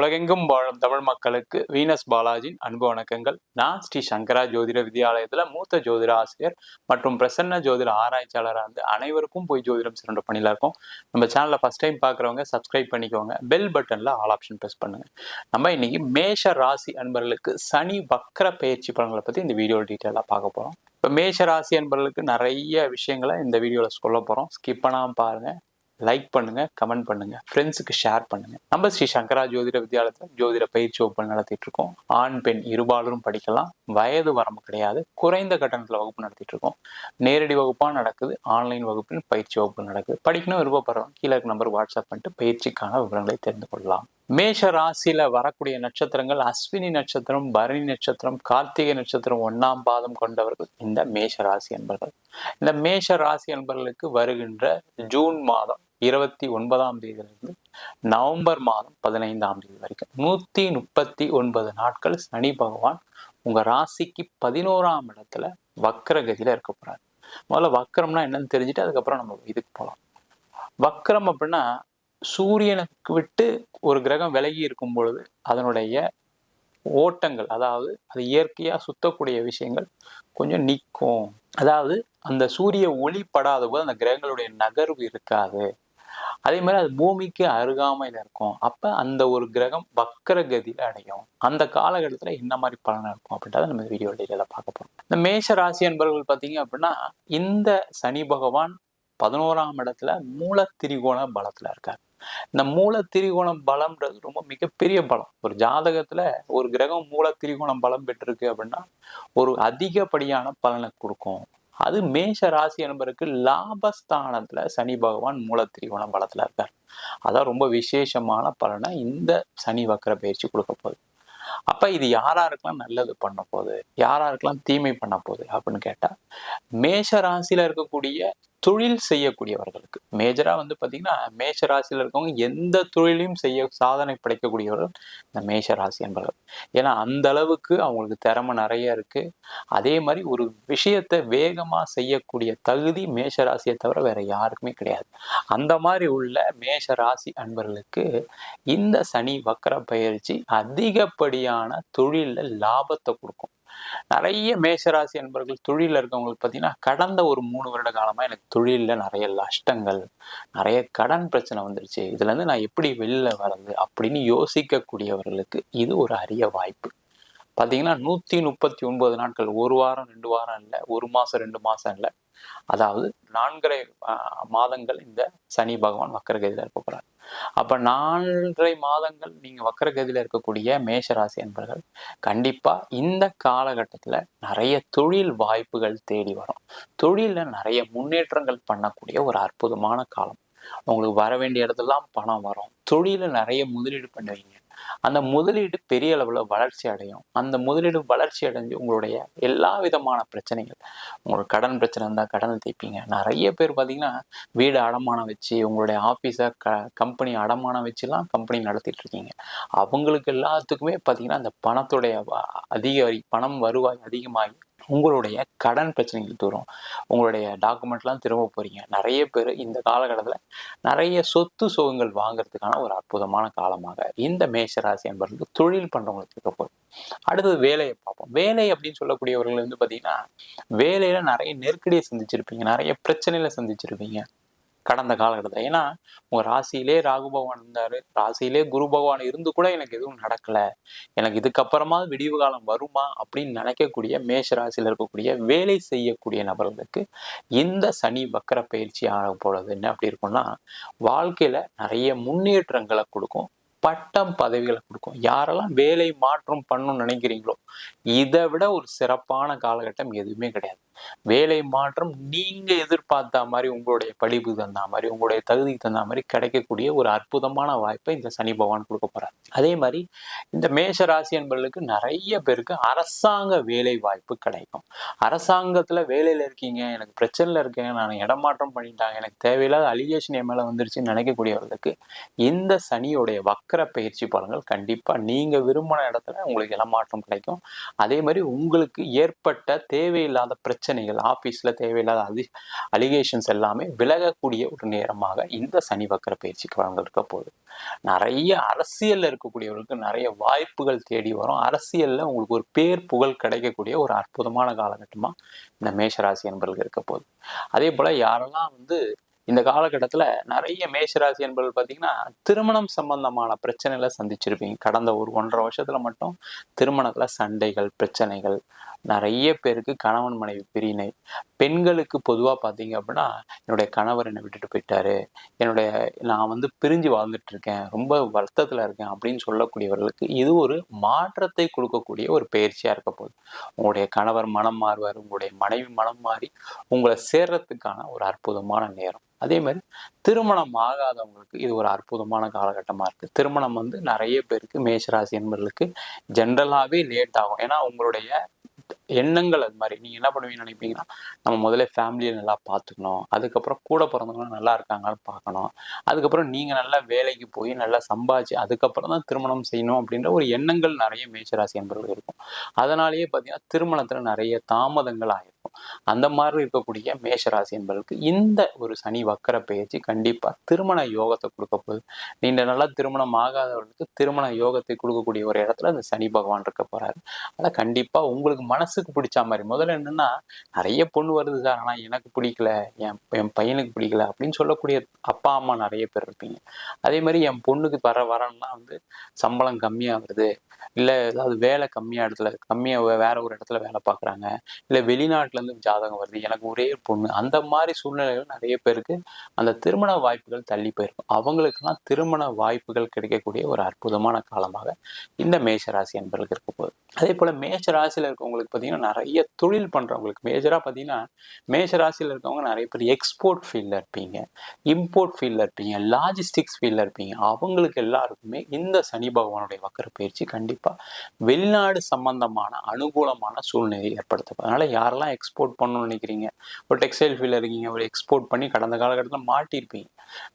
உலகெங்கும் வாழும் தமிழ் மக்களுக்கு வீனஸ் பாலாஜியின் அன்பு வணக்கங்கள். நான் ஸ்ரீ சங்கரா ஜோதிட வித்யாலயத்தில் மூத்த ஜோதிட ஆசிரியர் மற்றும் பிரசன்ன ஜோதிட ஆராய்ச்சியாளராக இருந்து அனைவருக்கும் போய் ஜோதிடம் சிறந்த பணியில் இருக்கும். நம்ம சேனலில் ஃபஸ்ட் டைம் பார்க்குறவங்க சப்ஸ்கிரைப் பண்ணிக்கோங்க. பெல் பட்டனில் ஆல் ஆப்ஷன் ப்ரெஸ் பண்ணுங்க. நம்ம இன்னைக்கு மேஷ ராசி அன்பர்களுக்கு சனி வக்கர பயிற்சி பலன்களை பற்றி இந்த வீடியோ டீட்டெயிலாக பார்க்க போகிறோம் இப்போ மேஷ ராசி அன்பர்களுக்கு நிறைய விஷயங்களை இந்த வீடியோவில் சொல்ல போகிறோம் ஸ்கிப் பண்ணாமல் பாருங்கள் லைக் பண்ணுங்க கமெண்ட் பண்ணுங்க ஃப்ரெண்ட்ஸுக்கு ஷேர் பண்ணுங்க. நம்ம ஸ்ரீ சங்கரா ஜோதிட வித்யாலயத்தில் ஜோதிட பயிற்சி வகுப்பு நடத்திட்டு இருக்கோம். ஆண் பெண் இருபாலரும் படிக்கலாம். வயது வரம்பு கிடையாது. குறைந்த கட்டணத்தில் வகுப்பு நடத்திட்டு இருக்கோம். நேரடி வகுப்பாக நடக்குது. ஆன்லைன் வகுப்பில் பயிற்சி வகுப்பு நடக்குது. படிக்கணும் விருப்பப்படுறோம். கீழே நம்பர் வாட்ஸ்அப் பண்ணிட்டு பயிற்சிக்கான விவரங்களை தெரிந்து கொள்ளலாம். மேஷ ராசியில வரக்கூடிய நட்சத்திரங்கள் அஸ்வினி நட்சத்திரம் பரணி நட்சத்திரம் கார்த்திகை நட்சத்திரம் ஒன்னாம் பாதம் கொண்டவர்கள் இந்த மேஷ ராசி என்பர்கள். இந்த மேஷ ராசி என்பர்களுக்கு வருகின்ற ஜூன் மாதம் இருபத்தி ஒன்பதாம் தேதியிலிருந்து நவம்பர் மாதம் பதினைந்தாம் தேதி வரைக்கும் நூற்றி முப்பத்தி ஒன்பது நாட்கள் சனி பகவான் உங்கள் ராசிக்கு பதினோராம் இடத்துல வக்கரகதியில் இருக்க போகிறாரு முதல்ல வக்கரம்னா என்னன்னு தெரிஞ்சுட்டு அதுக்கப்புறம் நம்ம இதுக்கு போகலாம் வக்கரம் அப்படின்னா சூரியனுக்கு விட்டு ஒரு கிரகம் விலகி இருக்கும் பொழுது அதனுடைய ஓட்டங்கள் அதாவது அது இயற்கையாக சுத்தக்கூடிய விஷயங்கள் கொஞ்சம் நிற்கும். அதாவது அந்த சூரிய ஒளி படாத போது அந்த கிரகங்களுடைய நகர்வு இருக்காது. அதே மாதிரி அது பூமிக்கு அருகாமையில் இருக்கும். அப்போ அந்த ஒரு கிரகம் வக்கர கதியில அடையும். அந்த காலகட்டத்துல என்ன மாதிரி பலன் இருக்கும் அப்படின்றத நம்ம வீடியோ டீட்டெயில பார்க்க போகிறோம் இந்த மேஷ ராசி என்பவர்கள் பார்த்தீங்க அப்படின்னா இந்த சனி பகவான் பதினோராம் இடத்துல மூல திரிகோண பலத்துல இருக்கார். இந்த மூல திரிகோணம் பலம்ன்றது ரொம்ப மிகப்பெரிய பலம். ஒரு ஜாதகத்துல ஒரு கிரகம் மூல திரிகோணம் பலம் பெற்றிருக்கு அப்படின்னா ஒரு அதிகப்படியான பலனை கொடுக்கும். அது மேஷ ராசி என்பருக்கு லாபஸ்தானத்துல சனி பகவான் மூலத்திரிகோணம் பலத்துல இருக்கார். அதான் ரொம்ப விசேஷமான பலனை இந்த சனி வக்கர பயிற்சி கொடுக்க போகுது. அப்ப இது யாராருக்கெல்லாம் நல்லது பண்ண போகுது? யாராருக்கெல்லாம் தீமை பண்ண போகுது அப்படின்னு கேட்டா மேஷ ராசியில இருக்கக்கூடிய தொழில் செய்யக்கூடியவர்களுக்கு. மேஜராக வந்து பார்த்தீங்கன்னா மேஷ ராசியில் இருக்கவங்க எந்த தொழிலையும் செய்ய சாதனை படைக்கக்கூடியவர்கள் இந்த மேஷ ராசி என்பவர்கள். ஏன்னா அந்த அளவுக்கு அவங்களுக்கு திறமை நிறைய இருக்கு. அதே மாதிரி ஒரு விஷயத்தை வேகமாக செய்யக்கூடிய தகுதி மேஷ ராசியை தவிர வேற யாருக்குமே கிடையாது. அந்த மாதிரி உள்ள மேஷ ராசி அன்பர்களுக்கு இந்த சனி வக்கர பயிற்சி அதிகப்படியான தொழிலில் லாபத்தை கொடுக்கும். நிறைய மேஷராசி என்பவர்கள் தொழில இருக்கவங்களுக்கு பார்த்தீங்கன்னா கடந்த ஒரு மூணு வருட காலமா எனக்கு தொழில்ல நிறைய நஷ்டங்கள் நிறைய கடன் பிரச்சனை வந்துருச்சு. இதுல இருந்து நான் எப்படி வெளில வர்றது அப்படின்னு யோசிக்கக்கூடியவர்களுக்கு இது ஒரு அரிய வாய்ப்பு. பார்த்தீங்கன்னா நூத்தி முப்பத்தி ஒன்பது நாட்கள் ஒரு வாரம் ரெண்டு வாரம் இல்லை ஒரு மாசம் ரெண்டு மாசம் இல்லை. அதாவது நான்கரை மாதங்கள் இந்த சனி பகவான் வக்கரகதியில இருக்க போகிறார் அப்ப நான்கரை மாதங்கள் நீங்க வக்கரகதியில இருக்கக்கூடிய மேஷராசி என்பர்கள் கண்டிப்பா இந்த காலகட்டத்துல நிறைய தொழில் வாய்ப்புகள் தேடி வரும். தொழில நிறைய முன்னேற்றங்கள் பண்ணக்கூடிய ஒரு அற்புதமான காலம். உங்களுக்கு வர வேண்டிய இடத்துலாம் பணம் வரும். தொழில நிறைய முதலீடு பண்ணுவீங்க அந்த முதலீடு பெரிய அளவுல வளர்ச்சி அடையும். அந்த முதலீடு வளர்ச்சி அடைஞ்சு உங்களுடைய எல்லா விதமான பிரச்சனைகள் உங்களுக்கு கடன் பிரச்சனை இருந்தால் கடனை தீப்பீங்க நிறைய பேர் பார்த்தீங்கன்னா வீடு அடமானம் வச்சு உங்களுடைய ஆஃபீஸை க கம்பெனி அடமானம் வச்சுலாம் கம்பெனி நடத்திட்டு இருக்கீங்க. அவங்களுக்கு எல்லாத்துக்குமே பார்த்தீங்கன்னா அந்த பணத்துடைய அதிக பணம் வருவாய் அதிகமாகி உங்களுடைய கடன் பிரச்சனைகள் தூரும் உங்களுடைய டாக்குமெண்ட்லாம் திரும்ப போறீங்க. நிறைய பேர் இந்த காலகட்டத்தில் நிறைய சொத்து சுகங்கள் வாங்குறதுக்கான ஒரு அற்புதமான காலமாக இந்த மேஷராசி என்பவர்களுக்கு தொழில் பண்றவங்களுக்கு இருக்க போகுது. அடுத்தது வேலையை பார்ப்போம். வேலை அப்படின்னு சொல்லக்கூடியவர்கள் வந்து பார்த்தீங்கன்னா வேலையில நிறைய நெருக்கடியை சந்திச்சிருப்பீங்க. நிறைய பிரச்சனைகளை சந்திச்சிருப்பீங்க. கடந்த காலகட்டத்தில். ஏன்னா உங்கள் ராசியிலே ராகு பகவான் இருந்தார். ராசியிலே குரு பகவான் இருந்து கூட எனக்கு எதுவும் நடக்கல. எனக்கு இதுக்கப்புறமா விடிவு காலம் வருமா அப்படின்னு நினைக்கக்கூடிய மேஷ ராசியில இருக்கக்கூடிய வேலை செய்யக்கூடிய நபர்களுக்கு இந்த சனி வக்கர பயிற்சி ஆக போகிறது என்ன அப்படி இருக்கும்னா வாழ்க்கையில நிறைய முன்னேற்றங்களை கொடுக்கும். பட்டம் பதவிகளை கொடுக்கும். யாரெல்லாம் வேலை மாற்றம் பண்ணணும்னு நினைக்கிறீங்களோ இதை விட ஒரு சிறப்பான காலகட்டம் எதுவுமே கிடையாது. வேலை மாற்றம் நீங்க எதிர்பார்த்த மாதிரி உங்களுடைய படிப்பு தந்தா மாதிரி உங்களுடைய தகுதிக்கு தந்தா மாதிரி கிடைக்கக்கூடிய ஒரு அற்புதமான வாய்ப்பை இந்த சனி பகவான் கொடுக்க போறாரு. அதே மாதிரி இந்த மேஷ ராசி என்பவர்களுக்கு நிறைய பேருக்கு அரசாங்க வேலை வாய்ப்பு கிடைக்கும். அரசாங்கத்துல வேலையில இருக்கீங்க எனக்கு பிரச்சனைல இருக்கேன் நான் இடமாற்றம் பண்ணிட்டாங்க எனக்கு தேவையில்லாத அலிகேஷன் என் மேல வந்துருச்சுன்னு நினைக்கக்கூடியவர்களுக்கு இந்த சனியோடைய வக்க இருக்கிற பயிற்சி பலன்கள் கண்டிப்பாக நீங்கள் விரும்பின இடத்துல உங்களுக்கு இடமாற்றம் கிடைக்கும். அதே மாதிரி உங்களுக்கு ஏற்பட்ட தேவையில்லாத பிரச்சனைகள் ஆஃபீஸில் தேவையில்லாத அதி அலிகேஷன்ஸ் எல்லாமே விலகக்கூடிய ஒரு நேரமாக இந்த சனி வக்கர பயிற்சி பலன்கள் இருக்க போகுது. நிறைய அரசியலில் இருக்கக்கூடியவர்களுக்கு நிறைய வாய்ப்புகள் தேடி வரும். அரசியலில் உங்களுக்கு ஒரு பேர் புகழ் கிடைக்கக்கூடிய ஒரு அற்புதமான காலகட்டமாக இந்த மேஷராசி என்பர்கள் இருக்க போகுது. அதே போல் யாரெல்லாம் வந்து இந்த காலகட்டத்தில் நிறைய மேஷராசி என்பவர்கள் பார்த்தீங்கன்னா திருமணம் சம்பந்தமான பிரச்சனைகளை சந்திச்சிருப்பீங்க. கடந்த ஒரு ஒன்றரை வருஷத்துல மட்டும் திருமணத்தில் சண்டைகள் பிரச்சனைகள் நிறைய பேருக்கு கணவன் மனைவி பிரிவினை. பெண்களுக்கு பொதுவாக பார்த்தீங்க அப்படின்னா என்னுடைய கணவர் என்னை விட்டுட்டு போயிட்டாரு. என்னுடைய நான் வந்து பிரிஞ்சு வாழ்ந்துட்டு இருக்கேன். ரொம்ப வருத்தத்தில் இருக்கேன் அப்படின்னு சொல்லக்கூடியவர்களுக்கு இது ஒரு மாற்றத்தை கொடுக்கக்கூடிய ஒரு பயிற்சியாக இருக்க போகுது. உங்களுடைய கணவர் மனம் மாறுவார். உங்களுடைய மனைவி மனம் மாறி உங்களை சேர்றதுக்கான ஒரு அற்புதமான நேரம். அதே மாதிரி திருமணம் ஆகாதவங்களுக்கு இது ஒரு அற்புதமான காலகட்டமாக இருக்குது திருமணம் வந்து நிறைய பேருக்கு மேஷராசி என்பவர்களுக்கு ஜென்ரலாகவே லேட் ஆகும். ஏன்னா உங்களுடைய எண்ணங்கள் அது மாதிரி. நீங்கள் என்ன பண்ணுவீங்கன்னு நினைப்பீங்கன்னா நம்ம முதல்ல ஃபேமிலியை நல்லா பார்த்துக்கணும். அதுக்கப்புறம் கூட பிறந்தவங்க நல்லா இருக்காங்கன்னு பார்க்கணும். அதுக்கப்புறம் நீங்கள் நல்லா வேலைக்கு போய் நல்லா சம்பாதிச்சு அதுக்கப்புறம் தான் திருமணம் செய்யணும் அப்படின்ற ஒரு எண்ணங்கள் நிறைய மேஷராசி என்பவர்கள் இருக்கும். அதனாலேயே பார்த்தீங்கன்னா திருமணத்தில் நிறைய தாமதங்கள் ஆகிருக்கும் அந்த மாதிரி இருக்கக்கூடிய மேஷராசி என்பவர்களுக்கு இந்த ஒரு சனி வக்கர பயிற்சி கண்டிப்பாக திருமண யோகத்தை கொடுக்க போகுது. நீண்ட நல்லா திருமணம் ஆகாதவர்களுக்கு திருமண யோகத்தை கொடுக்கக்கூடிய ஒரு இடத்துல அந்த சனி பகவான் இருக்க போறாரு. அதை கண்டிப்பாக உங்களுக்கு மனசு மனசுக்கு பிடிச்ச மாதிரி. முதல்ல என்னன்னா நிறைய பொண்ணு வருது சார் ஆனால் எனக்கு பிடிக்கல. என் என் பையனுக்கு பிடிக்கல. அப்படின்னு சொல்லக்கூடிய அப்பா அம்மா நிறைய பேர் இருப்பீங்க. அதே மாதிரி என் பொண்ணுக்கு வர வரன்னா வந்து சம்பளம் கம்மியாக வருது இல்லை ஏதாவது வேலை கம்மியாக இடத்துல கம்மியாக வேற ஒரு இடத்துல வேலை பார்க்குறாங்க இல்லை வெளிநாட்டிலேருந்து ஜாதகம் வருது எனக்கு ஒரே பொண்ணு அந்த மாதிரி சூழ்நிலைகள் நிறைய பேருக்கு அந்த திருமண வாய்ப்புகள் தள்ளி போயிருக்கும். அவங்களுக்கெல்லாம் திருமண வாய்ப்புகள் கிடைக்கக்கூடிய ஒரு அற்புதமான காலமாக இந்த மேஷராசி என்பர்களுக்கு இருக்க போகுது. அதே போல் மேஷ ராசியில் இருக்கவங்களுக்கு பார்த்தீங்கன்னா நிறைய தொழில் பண்ணுறவங்களுக்கு மேஜராக பார்த்தீங்கன்னா மேஷ ராசியில் இருக்கவங்க நிறைய பேர் எக்ஸ்போர்ட் ஃபீல்டில் இருப்பீங்க இம்போர்ட் ஃபீல்டில் இருப்பீங்க லாஜிஸ்டிக்ஸ் ஃபீல்டில் இருப்பீங்க. அவங்களுக்கு எல்லாருக்குமே இந்த சனி பகவானுடைய வக்கர பயிற்சி கண்டிப்பாக வெளிநாடு சம்பந்தமான அனுகூலமான சூழ்நிலையை ஏற்படுத்தும். அதனால் யாரெல்லாம் எக்ஸ்போர்ட் பண்ணணும்னு நினைக்கிறீங்க? ஒரு டெக்ஸ்டைல் ஃபீல்டில் இருக்கீங்க ஒரு எக்ஸ்போர்ட் பண்ணி கடந்த காலகட்டத்தில் மாட்டியிருப்பீங்க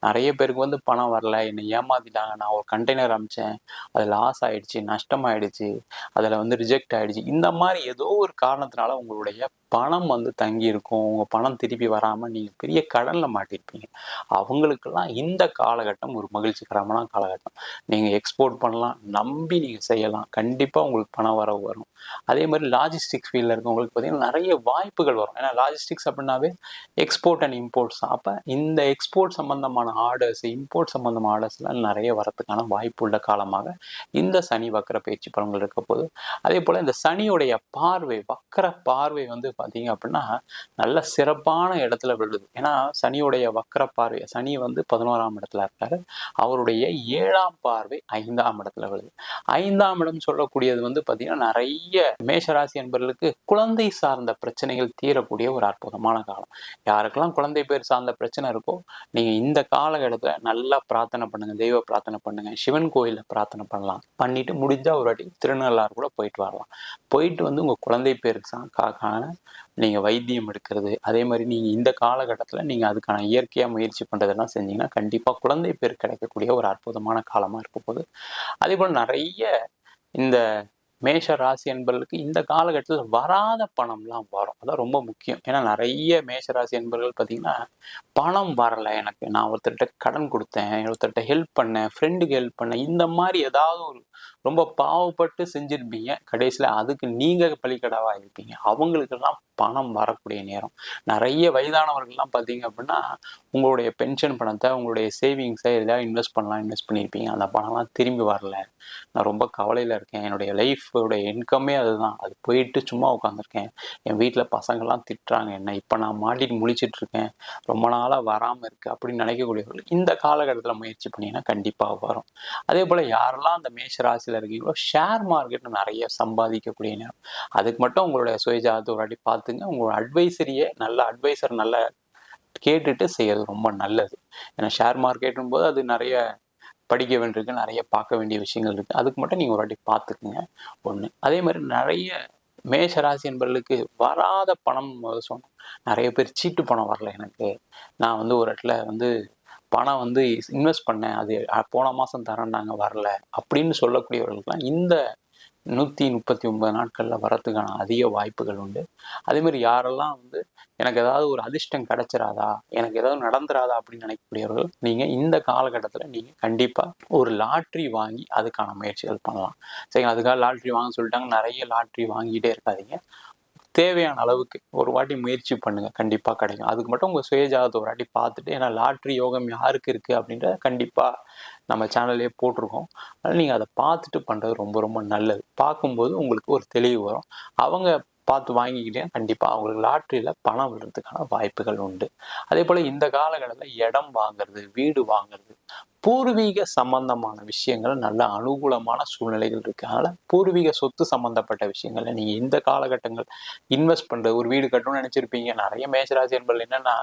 நிறைய பேருக்கு வந்து பணம் வரல என்னை ஏமாத்திட்டாங்க நான் ஒரு கண்டெய்னர் அமிச்சேன் அது லாஸ் ஆயிடுச்சு நஷ்டமாயிடுச்சு அதில் வந்து ரிஜெக்ட் ஆயிடுச்சு. இந்த மாதிரி ஏதோ ஒரு காரணத்தினால உங்களுடைய பணம் வந்து தங்கி இருக்கும் உங்கள் பணம் திருப்பி வராமல் நீங்கள் பெரிய கடனில் மாட்டியிருப்பீங்க அவங்களுக்கெல்லாம் இந்த காலகட்டம் ஒரு மகிழ்ச்சிகரமான காலகட்டம். நீங்கள் எக்ஸ்போர்ட் பண்ணலாம் நம்பி நீங்கள் செய்யலாம். கண்டிப்பாக உங்களுக்கு பணம் வர வரும். அதே மாதிரி லாஜிஸ்டிக்ஸ் ஃபீல்டில் இருக்கவங்களுக்கு பார்த்தீங்கன்னா நிறைய வாய்ப்புகள் வரும். ஏன்னா லாஜிஸ்டிக்ஸ் அப்படின்னாவே எக்ஸ்போர்ட் அண்ட் இம்போர்ட்ஸ் அப்போ இந்த எக்ஸ்போர்ட் சம்பந்தமான ஆர்டர்ஸ் இம்போர்ட் சம்பந்தமான ஆர்டர்ஸ்லாம் நிறைய வரத்துக்கான வாய்ப்பு உள்ள காலமாக இந்த சனி வக்கர பயிற்சி பலன்கள் இருக்க போது அதே போல் இந்த சனியுடைய பார்வை வக்கர பார்வை வந்து பார்த்தீங்க அப்படின்னா நல்ல சிறப்பான இடத்துல விழுது. ஏன்னா சனியுடைய வக்கர பார்வை சனி வந்து பதினோராம் இடத்துல இருக்காரு. அவருடைய ஏழாம் பார்வை ஐந்தாம் இடத்துல விழுது. ஐந்தாம் இடம் சொல்லக்கூடியது வந்து பார்த்தீங்கன்னா நிறைய மேஷராசி என்பவர்களுக்கு குழந்தை சார்ந்த பிரச்சனைகள் தீரக்கூடிய ஒரு அற்புதமான காலம். யாருக்கெல்லாம் குழந்தை பேர் சார்ந்த பிரச்சனை இருக்கோ நீங்க இந்த காலகட்டத்தில் நல்லா பிரார்த்தனை பண்ணுங்க தெய்வ பிரார்த்தனை பண்ணுங்க சிவன் கோயிலில் பிரார்த்தனை பண்ணலாம். பண்ணிட்டு முடிஞ்சா ஒரு வாட்டி திருநள்ளாறு கூட போயிட்டு வரலாம். போயிட்டு வந்து உங்க குழந்தை பேருக்கு காக்கான நீங்க வைத்தியம் எடுக்கிறது அதே மாதிரி நீங்க இந்த காலகட்டத்தில் நீங்க அதுக்கான இயற்கையா முயற்சி பண்றதெல்லாம் செஞ்சீங்கன்னா கண்டிப்பா குழந்தை பேர் கிடைக்கக்கூடிய ஒரு அற்புதமான காலமா இருக்க போகுது. அதே போல் நிறைய இந்த மேஷ ராசி என்பர்களுக்கு இந்த காலகட்டத்தில் வராத பணம்லாம் வரும். அதான் ரொம்ப முக்கியம். ஏன்னா நிறைய மேஷ ராசி என்பர்கள் பார்த்தீங்கன்னா பணம் வரலை எனக்கு. நான் ஒருத்தர்கிட்ட கடன் கொடுத்தேன் ஒருத்தர்கிட்ட ஹெல்ப் பண்ணேன் ஃப்ரெண்டுக்கு ஹெல்ப் பண்ணேன். இந்த மாதிரி ஏதாவது ஒரு ரொம்ப பாவப்பட்டு செஞ்சிருப்பீங்க. கடைசியில் அதுக்கு நீங்கள் பலிக்கடாவாக இருப்பீங்க. அவங்களுக்கெல்லாம் பணம் வரக்கூடிய நேரம். நிறைய வயதானவர்கள்லாம் பார்த்தீங்க அப்படின்னா உங்களுடைய பென்ஷன் பணத்தை உங்களுடைய சேவிங்ஸை எதாவது இன்வெஸ்ட் பண்ணலாம் இன்வெஸ்ட் பண்ணியிருப்பீங்க அந்த பணம்லாம் திரும்பி வரல. நான் ரொம்ப கவலையில் இருக்கேன். என்னுடைய லைஃபோடைய இன்கம்மே அதுதான். அது போயிட்டு சும்மா உட்காந்துருக்கேன் என் வீட்டில் பசங்கள்லாம் திட்டுறாங்க. என்ன இப்போ நான் மாட்டிட்டு முழிச்சிட்டு இருக்கேன் ரொம்ப நாளாக வராமல் இருக்குது அப்படின்னு நினைக்கக்கூடியவர்கள் இந்த காலகட்டத்தில் முயற்சி பண்ணிங்கன்னா கண்டிப்பாக வரும். அதே போல் யாரெல்லாம் அந்த மேஷ ராசியில் இருக்கீங்களோ ஷேர் மார்க்கெட்டில் நிறைய சம்பாதிக்கக்கூடிய நேரம். அதுக்கு மட்டும் உங்களுடைய சுயஜாதத்தை ஒரு வாட்டி பார்த்துங்க. உங்களோட அட்வைசரியே நல்ல அட்வைசர் நல்ல கேட்டுட்டு செய்யறது ரொம்ப நல்லது. ஏன்னா ஷேர் மார்க்கெட்டும் போது அது நிறைய படிக்க வேண்டியிருக்கு நிறைய பார்க்க வேண்டிய விஷயங்கள் இருக்குது அதுக்கு மட்டும் நீங்கள் ஒரு வாட்டி பார்த்துக்குங்க. ஒன்று அதே மாதிரி நிறைய மேஷராசி என்பவர்களுக்கு வராத பணம் சொன்னோம். நிறைய பேர் சீட்டு பணம் வரல எனக்கு. நான் வந்து ஒரு இடத்துல வந்து பணம் வந்து இன்வெஸ்ட் பண்ணேன். அது போன மாதம் தரேன்னாங்க வரல. அப்படின்னு சொல்லக்கூடியவர்களுக்கெல்லாம் இந்த நூற்றி முப்பத்தி ஒன்பது நாட்களில் வரத்துக்கான அதிக வாய்ப்புகள் உண்டு. அதேமாதிரி யாரெல்லாம் வந்து எனக்கு ஏதாவது ஒரு அதிர்ஷ்டம் கிடைச்சிராதா எனக்கு ஏதாவது நடந்துராதா அப்படின்னு நினைக்கக்கூடியவர்கள் நீங்கள் இந்த காலகட்டத்தில் நீங்கள் கண்டிப்பாக ஒரு லாட்ரி வாங்கி அதுக்கான முயற்சிகள் பண்ணலாம். சரிங்க அதுக்காக லாட்ரி வாங்க சொல்லிட்டாங்க. நிறைய லாட்ரி வாங்கிட்டே இருக்காதீங்க. தேவையான அளவுக்கு ஒரு வாட்டி முயற்சி பண்ணுங்க. கண்டிப்பாக கிடைக்கும். அதுக்கு மட்டும் உங்கள் சுயஜாதத்தை ஒரு வாட்டி பார்த்துட்டு ஏன்னா லாட்ரி யோகம் யாருக்கு இருக்குது அப்படின்றத கண்டிப்பாக நம்ம சேனல்லே போட்டிருக்கோம். அதனால் நீங்கள் அதை பார்த்துட்டு பண்ணுறது ரொம்ப ரொம்ப நல்லது. பார்க்கும்போது உங்களுக்கு ஒரு தெளிவு வரும். அவங்க பார்த்து வாங்கிக்கிட்டே கண்டிப்பாக அவங்களுக்கு லாட்ரியில் பணம் விடுறதுக்கான வாய்ப்புகள் உண்டு. அதே போல் இந்த காலகட்டத்தில் இடம் வாங்குறது வீடு வாங்குறது பூர்வீக சம்பந்தமான விஷயங்கள் நல்ல அனுகூலமான சூழ்நிலைகள் இருக்கனால பூர்வீக சொத்து சம்பந்தப்பட்ட விஷயங்கள்ல நீங்க இந்த காலகட்டங்கள் இன்வெஸ்ட் பண்றது ஒரு வீடு கட்டணும்னு நினைச்சிருப்பீங்க. நிறைய மேசராசி என்பது என்னன்னா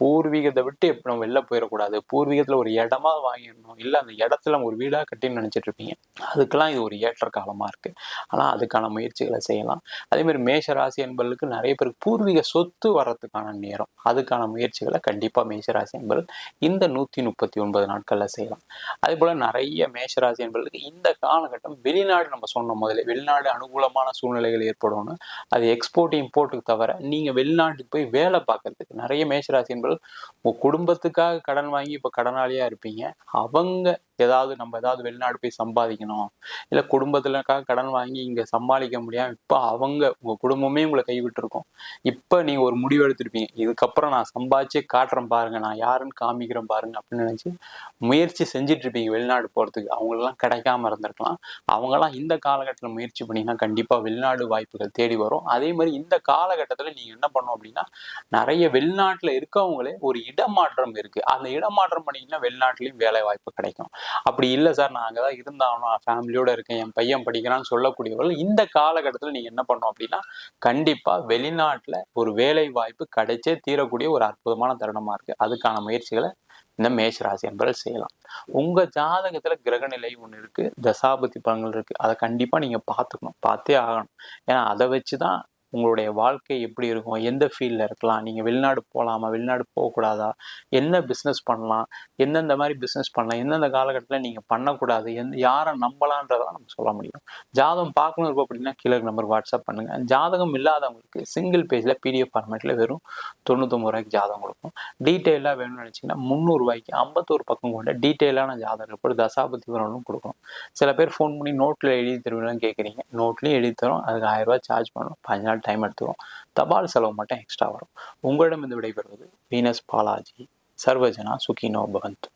பூர்வீகத்தை விட்டு எப்படி நம்ம வெளில போயிடக்கூடாது. பூர்வீகத்துல ஒரு இடமா வாங்கிடணும். இல்லை அந்த இடத்துல ஒரு வீடா கட்டின்னு நினைச்சிட்டு இருப்பீங்க அதுக்கெல்லாம் இது ஒரு ஏற்ற காலமா இருக்கு. ஆனா அதுக்கான முயற்சிகளை செய்யலாம். அதே மாதிரி மேஷராசி என்பதற்கு நிறைய பேருக்கு பூர்வீக சொத்து வர்றதுக்கான நேரம். அதுக்கான முயற்சிகளை கண்டிப்பா மேஷராசி என்பது இந்த நூத்தி முப்பத்தி ஒன்பது நாட்கள்ல செய்யலாம். செய்யலாம். அதே போல நிறைய மேஷராசி என்பதற்கு இந்த காலகட்டம் வெளிநாடு நம்ம சொன்ன முதல்ல வெளிநாடு அனுகூலமான சூழ்நிலைகள் ஏற்படும்னு அது எக்ஸ்போர்ட் இம்போர்ட்டுக்கு தவிர நீங்க வெளிநாட்டுக்கு போய் வேலை பார்க்கறதுக்கு நிறைய மேஷராசி என்பது உங்க குடும்பத்துக்காக கடன் வாங்கி இப்ப கடனாளியா இருப்பீங்க. அவங்க ஏதாவது நம்ம ஏதாவது வெளிநாடு போய் சம்பாதிக்கணும். இல்லை குடும்பத்துலக்காக கடன் வாங்கி இங்கே சமாளிக்க முடியாமல் இப்போ அவங்க உங்கள் குடும்பமே உங்களை கைவிட்டுருக்கோம். இப்போ நீங்கள் ஒரு முடிவு எடுத்திருப்பீங்க. இதுக்கப்புறம் நான் சம்பாதிச்சே காட்டுறேன் பாருங்க. நான் யாருன்னு காமிக்கிறேன் பாருங்க அப்படின்னு நினச்சி முயற்சி செஞ்சுட்டு இருப்பீங்க வெளிநாடு போகிறதுக்கு அவங்களெல்லாம் கிடைக்காம இருந்திருக்கலாம். அவங்களாம் இந்த காலகட்டத்தில் முயற்சி பண்ணிங்கன்னா கண்டிப்பாக வெளிநாடு வாய்ப்புகள் தேடி வரும். அதே மாதிரி இந்த காலகட்டத்தில் நீங்கள் என்ன பண்ணும் அப்படின்னா நிறைய வெளிநாட்டில் இருக்கவங்களே ஒரு இடமாற்றம் இருக்குது அந்த இடமாற்றம் பண்ணிங்கன்னா வெளிநாட்டிலையும் வேலை வாய்ப்பு கிடைக்கும். அப்படி இல்லை சார். நான் அங்கே தான் இருந்தாகணும் ஃபேமிலியோட இருக்கேன். என் பையன் படிக்கிறான்னு சொல்லக்கூடியவர்கள் இந்த காலகட்டத்தில் நீங்கள் என்ன பண்ணணும் அப்படின்னா கண்டிப்பாக வெளிநாட்டில் ஒரு வேலை வாய்ப்பு கிடைச்சே தீரக்கூடிய ஒரு அற்புதமான தருணமாக இருக்குது அதுக்கான முயற்சிகளை இந்த மேஷராசி என்பவர்கள் செய்யலாம். உங்க ஜாதகத்துல கிரகநிலை ஒன்று இருக்கு தசாபதி பலன்கள் இருக்கு. அதை கண்டிப்பா நீங்க பார்த்துக்கணும். பார்த்தே ஆகணும். ஏன்னா அதை வச்சுதான் உங்களுடைய வாழ்க்கை எப்படி இருக்கும்? எந்த ஃபீல்டில் இருக்கலாம்? நீங்கள் வெளிநாடு போகலாமா வெளிநாடு போகக்கூடாதா? என்ன பிஸ்னஸ் பண்ணலாம்? எந்தெந்த மாதிரி பிஸ்னஸ் பண்ணலாம்? எந்தெந்த காலகட்டத்தில் நீங்கள் பண்ணக்கூடாது? எந்த யாரை நம்பலான்றதான் நம்ம சொல்ல முடியும். ஜாதகம் பார்க்கணும் இருக்கும் அப்படின்னா கீழே நம்பர் வாட்ஸ்அப் பண்ணுங்கள் ஜாதகம் இல்லாதவங்களுக்கு சிங்கிள் பேஜில் பிடிஎஃப் ஃபார்மேட்டில் வெறும் தொண்ணூத்தொம்பது ரூபாய்க்கு ஜாதகம் கொடுக்கும் டீட்டெயிலாக வேணும்னு நினச்சிங்கன்னா முந்நூறுரூவாய்க்கு ஐம்பத்தோரு பக்கம் கொண்ட டீட்டெயிலான ஜாதகம் போட்டு தசாபதி வரணும் கொடுக்கணும். சில பேர் ஃபோன் பண்ணி நோட்டில் எழுதி தருவீங்கன்னு கேட்குறீங்க நோட்லேயும் எழுதி தரும். அதுக்கு ஆயிரம் ரூபாய் சார்ஜ் பண்ணணும். பதினஞ்சு டைம் எடுத்துரும் தபால் செலவு மட்டும் எக்ஸ்ட்ரா வரும். உங்களிடம் இந்த விடைபெறுவது வீனஸ் பாலாஜி சர்வஜனா சுகினோ பவந்த்.